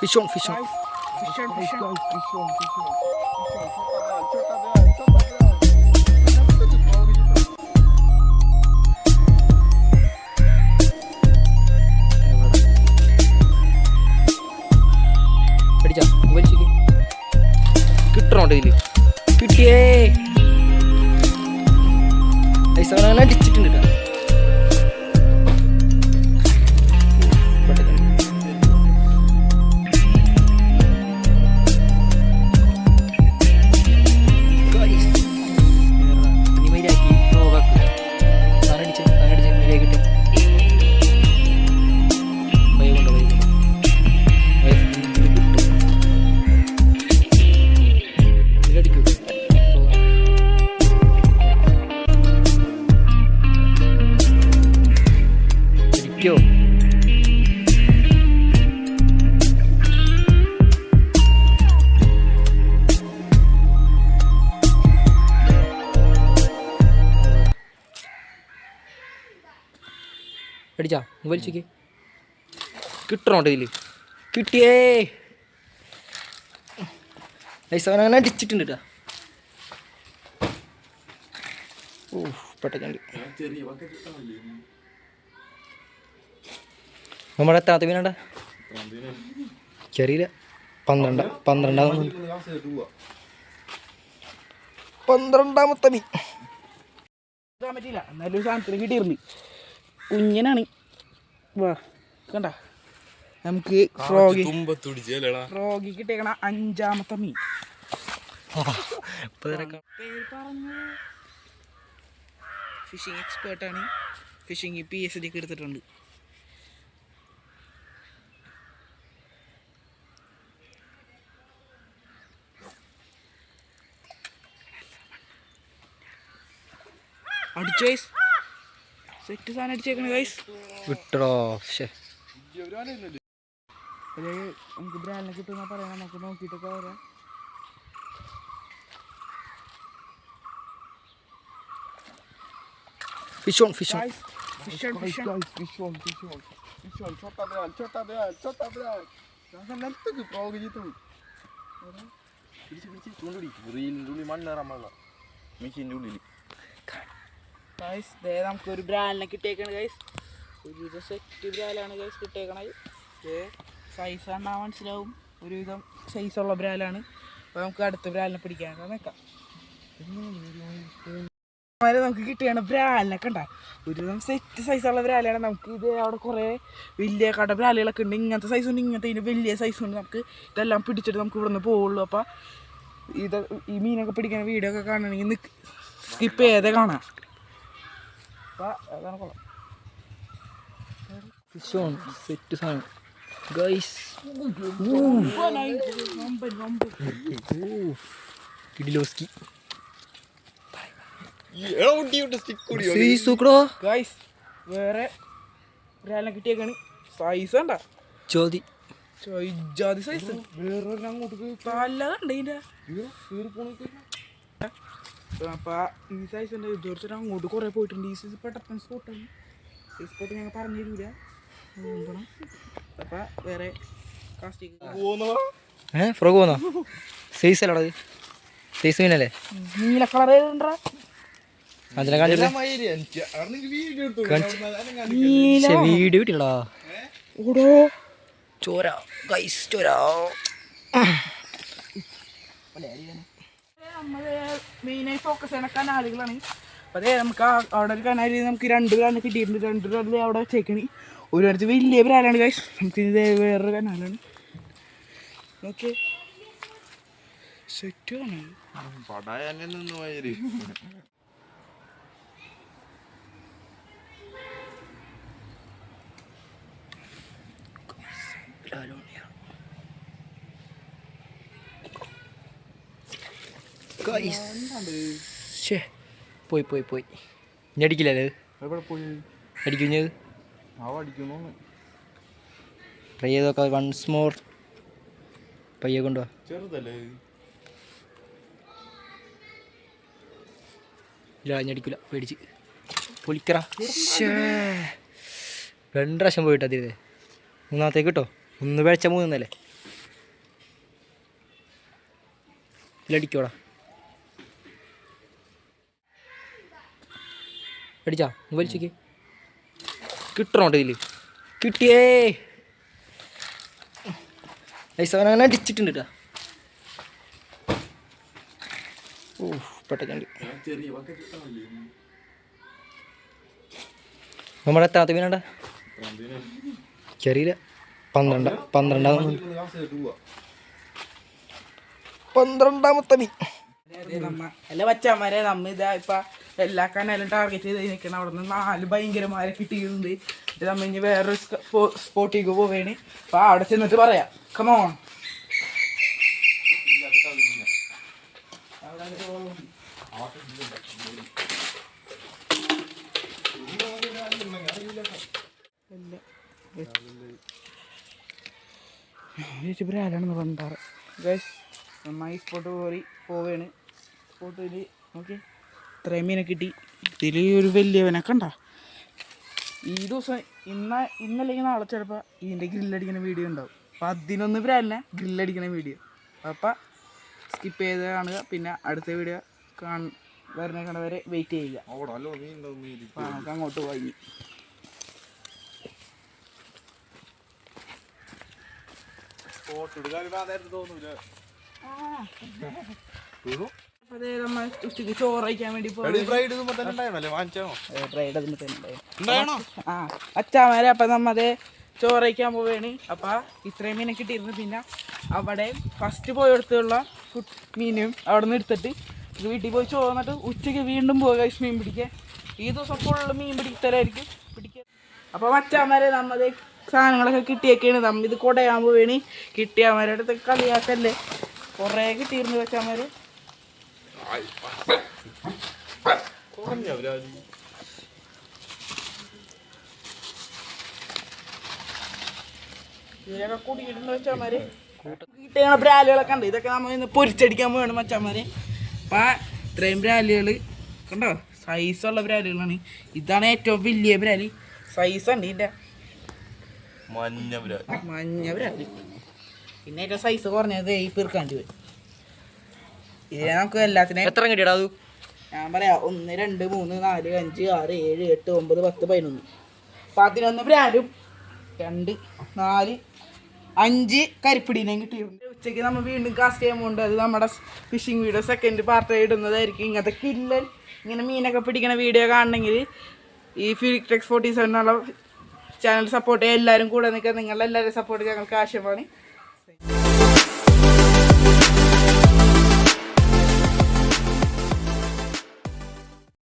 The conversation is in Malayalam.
Fishong, fishong. Fishong, fishong. Fishong, fishong. Fishong, fishong. ഇരിക്കോ അടിച്ചാ വലിച്ചേക്ക് കിട്ടണോട്ടോ ഇതിൽ? കിട്ടിയേ. പൈസ അവൻ അങ്ങനെ അടിച്ചിട്ടുണ്ട് കേട്ടോ ഓ പെട്ടെന്നുണ്ട് നമ്മുടെ എത്രാമത്തെ മീനാണ്ട? ചെറിയില്ല പന്ത്രണ്ട പന്ത്രണ്ടാമത് പന്ത്രണ്ടാമത്തെ മീൻ. പറ്റിയില്ല. എന്നാലും സാധനത്തിന് കിട്ടിയിരുന്നു. കുഞ്ഞനാണ്. വാ കണ്ട? നമുക്ക് ഫ്രോഗി ഫ്രോഗി കിട്ടിയേക്കണ അഞ്ചാമത്തെ മീൻ. ഫിഷിംഗ് എക്സ്പേർട്ടാണ് ഫിഷിംഗ് പി എസ് ഡി ഒക്കെ എടുത്തിട്ടുണ്ട്. അടിച്ചു ഗൈസ് സെറ്റ് സാധനം അടിച്ചേക്കണ ഗൈസ് വിട്ടോ ശേ അത് നമുക്ക് ബ്രാൻഡിനെ കിട്ടുന്ന പറയാം നമുക്ക് നോക്കിയിട്ടൊക്കെ വരാം fish on fish on Guys, fish on, fish on. Guys, ദേ നമുക്ക് ഒരു ബ്രാൻഡിനെ കിട്ടിയേക്കാണ് ഗൈസ് ഒരുവിധം സെറ്റ് ബ്രാലാണ് ഗൈസ് കിട്ടിയേക്കണത്. സൈസ് കണ്ടാൽ മനസ്സിലാവും. ഒരുവിധം സൈസുള്ള ബ്രാലാണ് അപ്പോൾ നമുക്ക് അടുത്ത ബ്രാലിനെ പിടിക്കാൻ നിൽക്കാം നമുക്ക് കിട്ടിയാണ് ബ്രാലിനൊക്കെ ഉണ്ടാവും ഒരുവിധം സെറ്റ് സൈസുള്ള ബ്രാലാണ് നമുക്ക് ഇത് അവിടെ കുറേ വലിയ കട ബ്രാലുകളൊക്കെ ഉണ്ട്. ഇങ്ങനത്തെ സൈസ് ഉണ്ട് ഇങ്ങനത്തെ ഇതിന് വലിയ സൈസ് ഉണ്ട്. നമുക്ക് ഇതെല്ലാം പിടിച്ചിട്ട് നമുക്ക് ഇവിടുന്ന് പോവുള്ളൂ. അപ്പോൾ ഇത് ഈ മീനൊക്കെ പിടിക്കുന്ന വീഡിയോ ഒക്കെ കാണണമെങ്കിൽ സ്കിപ്പ് ചെയ്തേ കാണാം. അതാണ് കൊള്ളാം ഫിഷ് ഓൺ സെറ്റ് സാധനം ഗൈസ് കിഡിലോസ്കി സൂക്കടോ? ഗൈസ് വേറെ ബ്രാലിനെ കിട്ടിയേക്കാണ്. സൈസ് കണ്ട? ചോദി ജാതി സൈസ് വേറെ അങ്ങോട്ട് തല കണ്ട ഇതിന്റെ അപ്പൊ ഈ സൈസ് ഉണ്ട്? ഇതുവരെ അങ്ങോട്ട് കുറേ പോയിട്ടുണ്ട്. ഈ സൈസ് പെട്ടെന്ന് സ്പോട്ടാണ് ഈ സ്പോട്ട് ഞങ്ങൾ പറഞ്ഞു തരൂല അപ്പോൾ അപ്പൊ വേറെ കാസ്റ്റിംഗ് ഏ ഫ്രോഗ് പോന്നോ? സൈസ് അല്ലടാ സൈസ് മീനല്ലേ നീല കളർ അതിനെ വീഡിയോ കിട്ടില്ലടാ ഓടോ. ചോര. ഗൈസ് ചോര. ഫോക്കസ് ചെയ്യുന്ന കനാലുകളാണ്. അപ്പോൾ അതേ നമുക്ക് ആ- അവിടെ ഒരു കനാലിൽ നമുക്ക് രണ്ട് ബ്രാൻഡ് കിട്ടിയിട്ടുണ്ട്. രണ്ട് ബ്രാൻഡ് അവിടെ വെച്ചേക്കണി. ഒരു അടുത്ത് വലിയ പ്രാലാണ് കൈ നമുക്ക് ഇത് വേറൊരു കനാലാണ്. ഓക്കെ സെറ്റ് ഷേ പോയി പോയി പോയി. ഇനി അടിക്കില്ലല്ലേ അടിക്കും ഞാൻ ട്രൈ ചെയ്ത് നോക്കാം വൺസ് മോർ പയ്യെ കൊണ്ടുവാ ചെറുതല്ലേ ഇല്ല ഞടിക്കില്ല പേടിച്ച്. പൊളിക്കറ രണ്ട് പ്രാവശ്യം പോയിട്ട് അതിരുത് മൂന്നാമത്തേക്ക് കിട്ടോ. ഒന്ന് പേഴ്ച മൂന്നല്ലേ? ഇല്ല അടിക്കോടാ. അടിച്ചാ വലിച്ചേക്ക് കിട്ടണോണ്ട് ഇതിൽ കിട്ടിയേ. ഐസ് അവൻ അങ്ങനെ അടിച്ചിട്ടുണ്ട് കേട്ടോ ഓ പെട്ടെന്നുണ്ട് നമ്മുടെ എത്രാത്ത മീനാണ്ട ചെറിയ പന്ത്രണ്ട പന്ത്രണ്ടാമത് പന്ത്രണ്ടാമത്തെ മീൻ അല്ല വച്ചാമാരെ നമ്മ ഇതാ ഇപ്പൊ എല്ലാ കനാലും ടാർഗറ്റ് ചെയ്ത് നിൽക്കണം അവിടെ നിന്ന് നാല് ഭയങ്കരമാരെ കിട്ടിയിട്ടുണ്ട്. ഇത് നമ്മൾ ഇനി വേറൊരു സ്പോട്ടിലേക്ക് പോവേണ്. അപ്പൊ അവിടെ ചെന്നിട്ട് പറയാം. കമോൺ ബ്രാലാണെന്ന് പണ്ടാറ് ഗൈസ് നന്നായി സ്പോട്ട് പോയി പോവേണ്. സ്പോട്ടിൽ നോക്കി ഇത്രയും മീനെ കിട്ടി. ഇതിൽ ഒരു വലിയവനെ കണ്ട? ഈ ദിവസം ഇന്ന ഇന്നല്ലെങ്കിൽ നാളെ ചിലപ്പോൾ ഇതിന്റെ ഗ്രില്ലടിക്കുന്ന വീഡിയോ ഉണ്ടാവും. അപ്പം അതിനൊന്ന് ബ്രാലിനെ ഗ്രില്ലടിക്കുന്ന വീഡിയോ അപ്പം സ്കിപ്പ് ചെയ്ത് കാണുക. പിന്നെ അടുത്ത വീഡിയോ കാണ വരുന്ന കണ്ടവരെ വെയിറ്റ് ചെയ്യുക നമുക്ക് അങ്ങോട്ട് പോയി ഫോട്ടോ എടുക്കാൻ ആ തോന്നൂല. അപ്പോൾ അതേ നമ്മൾ ഉച്ചയ്ക്ക് ചോറ് കഴിക്കാൻ വേണ്ടി ആ അച്ചാമാരെ അപ്പം നമ്മത് ചോറയ്ക്കാൻ പോവുകയാണ് അപ്പം ഇത്രയും മീനെ കിട്ടിയിരുന്നു. പിന്നെ അവിടെ ഫസ്റ്റ് പോയെടുത്തുള്ള ഫുഡ് മീനും അവിടെ നിന്ന് എടുത്തിട്ട് വീട്ടിൽ പോയി ചോന്നിട്ട് ഉച്ചയ്ക്ക് വീണ്ടും പോവുക മീൻ പിടിക്കാൻ. ഈ ദിവസം ഫുള്ള് മീൻ പിടിക്കലായിരിക്കും പിടിക്കുക അപ്പോൾ അച്ചാമാരെ നമ്മത് സാധനങ്ങളൊക്കെ കിട്ടിയൊക്കെയാണ് നമ്മ ഇത് കൊടയാൻ പോവേണി. കിട്ടിയാമാരുടെ അടുത്ത് കളിയാക്കല്ലേ. കുറേ കിട്ടിയിരുന്നു വെച്ചാമാര് കുറഞ്ഞ അവരാജി ഇതിനൊക്കെ കൂടിയിട്ടുണ്ട് മച്ചാമാര് കിട്ടിയ ബ്രാലുകളൊക്കെ ഉണ്ട് ഇതൊക്കെ നമ്മൾ ഇന്ന് പൊരിച്ചടിക്കാൻ പോവാണ് മച്ചാമാര് അപ്പൊ ഇത്രയും ബ്രാലുകൾ കണ്ടോ ഉള്ള ബ്രാലുകളാണ് ഇതാണ് ഏറ്റവും വലിയ ബ്രാലി സൈസ് ഉണ്ട് ഇതിന്റെ മഞ്ഞ ബ്രാലി മഞ്ഞ ബ്രാലി പിന്നെ ഏറ്റവും സൈസ് കുറഞ്ഞത് ഈ പിറക്കാണ്ടി പോയി. ഇതിനെ നമുക്ക് എല്ലാത്തിനെയും എത്ര കിട്ടിയടാ അത്? ഞാൻ പറയാം ഒന്ന് രണ്ട് മൂന്ന് നാല് അഞ്ച് ആറ് ഏഴ് എട്ട് ഒമ്പത് പത്ത് പതിനൊന്ന്. പതിനൊന്ന് ബ്രാലും രണ്ട് നാല് അഞ്ച് കരിപ്പിടീനെയും കിട്ടിയിട്ടുണ്ട്. ഉച്ചയ്ക്ക് നമ്മൾ വീണ്ടും കാസ്റ്റ് ചെയ്യാൻ പോകുന്നുണ്ട് അത് നമ്മുടെ ഫിഷിംഗ് വീഡിയോ സെക്കൻഡ് പാർട്ട് ഇടുന്നതായിരിക്കും. ഇങ്ങനത്തെ കില്ലൻ ഇങ്ങനെ മീനൊക്കെ പിടിക്കുന്ന വീഡിയോ കാണണമെങ്കിൽ ഈ ഫിലിക്ടെക്സ് ഫോർട്ടി സെവൻ എന്നുള്ള ചാനൽ സപ്പോർട്ട് ചെയ്യാൻ എല്ലാവരും കൂടെ നിൽക്കുക. നിങ്ങളെല്ലാവരും സപ്പോർട്ട് ഞങ്ങൾക്ക് ആവശ്യമാണ്.